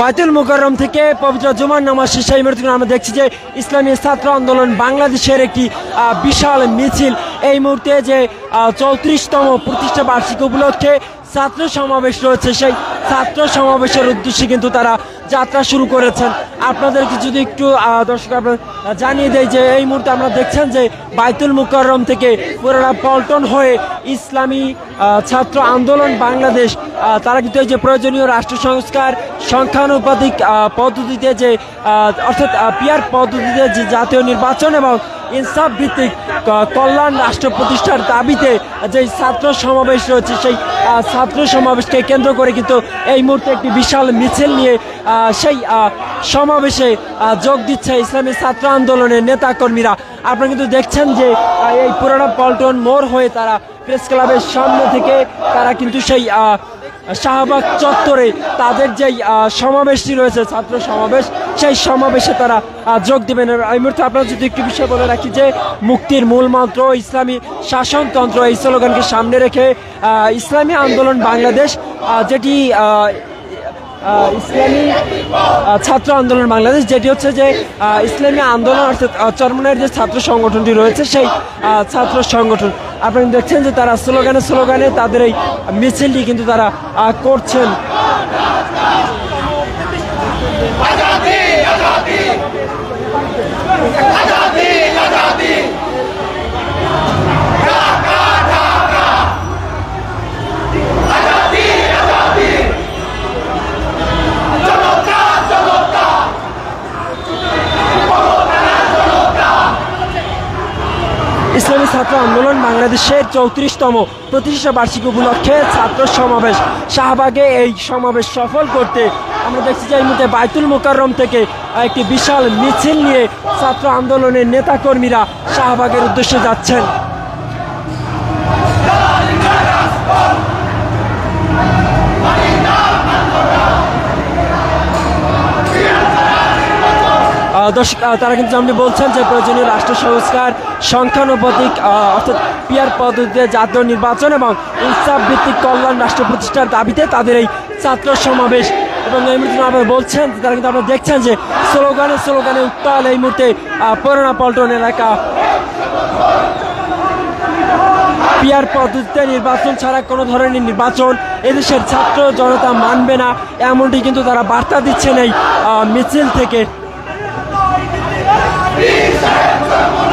বাইতুল মুকাররম থেকে পবিত্র জুমার নামাজ শেষে এই আমরা দেখছি যে ইসলামী ছাত্র আন্দোলন বাংলাদেশের একটি বিশাল মিছিল। এই মুহূর্তে যে চৌত্রিশতম প্রতিষ্ঠা বার্ষিক উপলক্ষে ছাত্র সমাবেশ রয়েছে। সেই ছাত্র সমাবেশের উদ্দেশ্যে কিন্তু তারা যাত্রা শুরু করেছেন। আপনাদেরকে যদি একটু দর্শক জানিয়ে দেয় যে এই মুহূর্তে আমরা দেখছেন যে বাইতুল মুকাররম থেকে পুরোটা পল্টন হয়ে ইসলামী ছাত্র আন্দোলন বাংলাদেশ তারা কিন্তু এই যে প্রয়োজনীয় রাষ্ট্র সংস্কার, সংখ্যানুপাতিক পদ্ধতিতে যে অর্থাৎ পিয়ার পদ্ধতিতে যে জাতীয় নির্বাচন এবং ইনসাফ ভিত্তিক কল্যাণ রাষ্ট্র প্রতিষ্ঠার দাবিতে যে ছাত্র সমাবেশ রয়েছে, সেই ছাত্র সমাবেশকে কেন্দ্র করে কিন্তু এই মুহূর্তে একটি বিশাল মিছিল নিয়ে সেই সমাবেশে যোগ দিচ্ছে ইসলামী ছাত্র আন্দোলনের নেতাকর্মীরা। আপনারা কিন্তু দেখছেন যে এই পুরানা পল্টন মোড় হয়ে তারা প্রেস ক্লাবের সামনে থেকে তারা কিন্তু সেই শাহবাগ চত্বরে তাদের আহ, সমাবেশটি রয়েছে ছাত্র সমাবেশ সেই সমাবেশে তারা যোগ দেবেন। এই মুহূর্তে আপনারা যদি একটু বিষয় বলে রাখি যে মুক্তির মূল মন্ত্র ইসলামী শাসনতন্ত্র এই স্লোগানকে সামনে রেখে ইসলামী আন্দোলন বাংলাদেশ যেটি ইসলামী ছাত্র আন্দোলন বাংলাদেশ যেটি হচ্ছে যে ইসলামী আন্দোলন অর্থাৎ চরমনের যে ছাত্র সংগঠনটি রয়েছে সেই ছাত্র সংগঠন। আপনারা দেখছেন যে তারা স্লোগানে স্লোগানে তাদের এই মিছিলটি কিন্তু তারা করছেন। ছাত্র আন্দোলন বাংলাদেশের চৌত্রিশতম প্রতিষ্ঠা বার্ষিক উপলক্ষে ছাত্র সমাবেশ। শাহবাগে এই সমাবেশ সফল করতে আমরা দেখছি যে এই মুহূর্তে বাইতুল মোকাররম থেকে একটি বিশাল মিছিল নিয়ে ছাত্র আন্দোলনের নেতাকর্মীরা শাহবাগের উদ্দেশ্যে যাচ্ছেন। দর্শক তারা কিন্তু যেমনি বলছেন যে প্রয়োজনীয় রাষ্ট্র সংস্কার, সংখ্যানুপাতিক অর্থাৎ পিয়ার পদ্ধতিতে জাতীয় নির্বাচন এবং ইনসাফ ভিত্তিক কল্যাণ রাষ্ট্র প্রতিষ্ঠার দাবিতে তাদের এই ছাত্র সমাবেশ। এবং এই মুহূর্তে আবার বলছেন তারা কিন্তু আপনারা দেখছেন যে স্লোগানে স্লোগানে উত্তাল এই মুহূর্তে পুরোনা পল্টন এলাকা। পিয়ার পদ্ধতিতে নির্বাচন ছাড়া কোনো ধরনের নির্বাচন এদেশের ছাত্র জনতা মানবে না, এমনটি কিন্তু তারা বার্তা দিচ্ছেন এই মিছিল থেকে। Pisa, vamos!